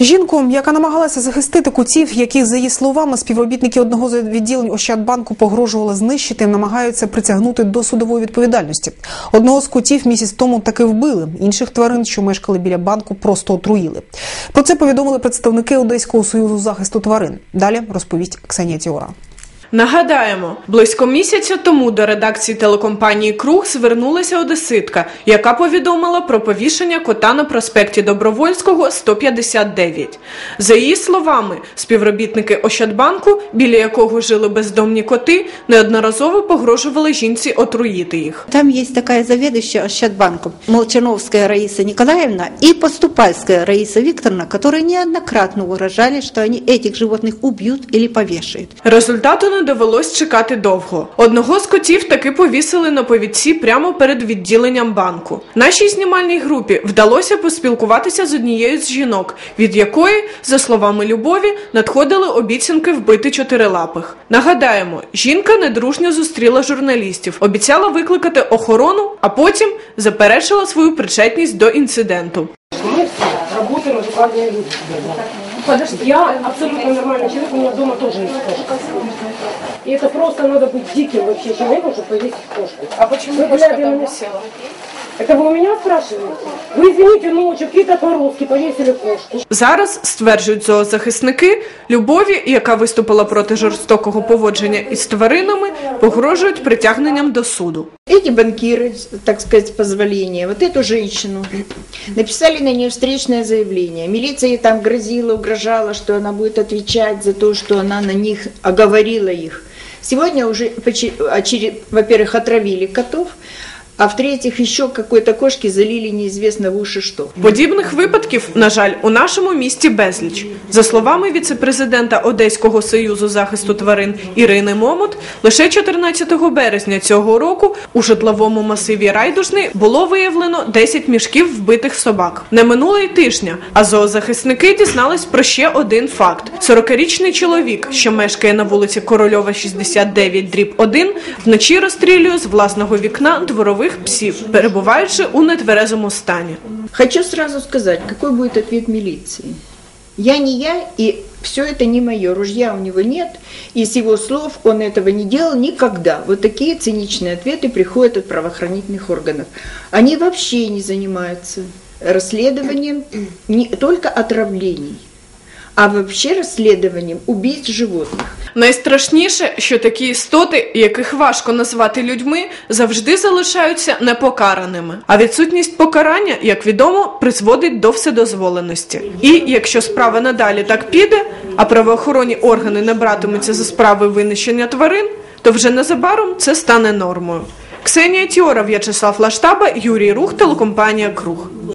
Жінку, яка намагалася захистити кутів, яких, за її словами, співробітники одного з відділень Ощадбанку погрожували знищити, намагаються притягнути до судової відповідальності. Одного з кутів місяць тому таки вбили. Інших тварин, що мешкали біля банку, просто отруїли. Про це повідомили представники Одеського союзу захисту тварин. Далі розповість Ксенія Тіора. Нагадаємо, близько місяця тому до редакції телекомпанії Круг звернулася одеситка, яка повідомила про повішення кота на проспекті Добровольського 159. За її словами, співробітники Ощадбанку, біля якого жили бездомні коти, неодноразово погрожували жінці отруїти їх. Там есть такая заведующая Ощадбанком, Молчановская Раиса Николаевна и Поступальская Раиса Викторовна, которые неоднократно угрожали, что они этих животных убьют или повешают. Результату не довелось чекати довго. Одного з котів таки повісили на повідці прямо перед відділенням банку. Нашій знімальній групі вдалося поспілкуватися з однією з жінок, від якої, за словами Любові, надходили обіцянки вбити чотирилапих. Нагадаємо, жінка недружньо зустріла журналістів, обіцяла викликати охорону, а потім заперечила свою причетність до інциденту. Работаем адекватные люди. Подожди, я абсолютно нормальный человек, у меня дома тоже есть кошка. И это просто надо быть диким вообще человеком, чтобы повесить кошку. А почему кошка там висела? Это вы у меня спрашиваете? Вы извините, ночью какие-то подростки повесили кошку. Зараз стверджують зоозахисники, любові, яка виступила проти жорстокого поводження із тваринами, погрожують притягненням до суду. Эти банкиры, так сказать, с позволения, вот эту женщину, написали на нее встречное заявление. Милиция ей там грозила, угрожала, что она будет отвечать за то, что она на них оговорила их. Сегодня уже, почи- очере- во-первых, отравили котов, а в-третьих, еще какой-то кошке залили неизвестно в уши что. Подібних випадків, на жаль, у нашому місті безліч. За словами віцепрезидента Одеського союзу захисту тварин Ірини Момот, лише 14 березня цього року у житловому масиві Райдужний було виявлено 10 мішків вбитих собак. Не минуло й тижня, а зоозахисники дізнались про ще один факт: 40-річний чоловік, що мешкає на вулиці Корольова, 69, дріб 1, вночі розстрілює з власного вікна дворових псів, перебуваючи у нетверезому стані. Хочу сразу сказать, какой будет ответ милиции. Я не я, и все это не мое. Ружья у него нет, и с его слов он этого не делал никогда. Вот такие циничные ответы приходят от правоохранительных органов. Они вообще не занимаются расследованием не только отравлений, а вообще расследованием убийств животных. Найстрашніше, що такі істоти, яких важко назвати людьми, завжди залишаються непокараними. А відсутність покарання, як відомо, призводить до вседозволеності. І якщо справа надалі так піде, а правоохоронні органи не братимуться за справи винищення тварин, то вже незабаром це стане нормою. Ксенія Тіора, В'ячеслав Лаштаба, Юрій Рух, телекомпанія Круг.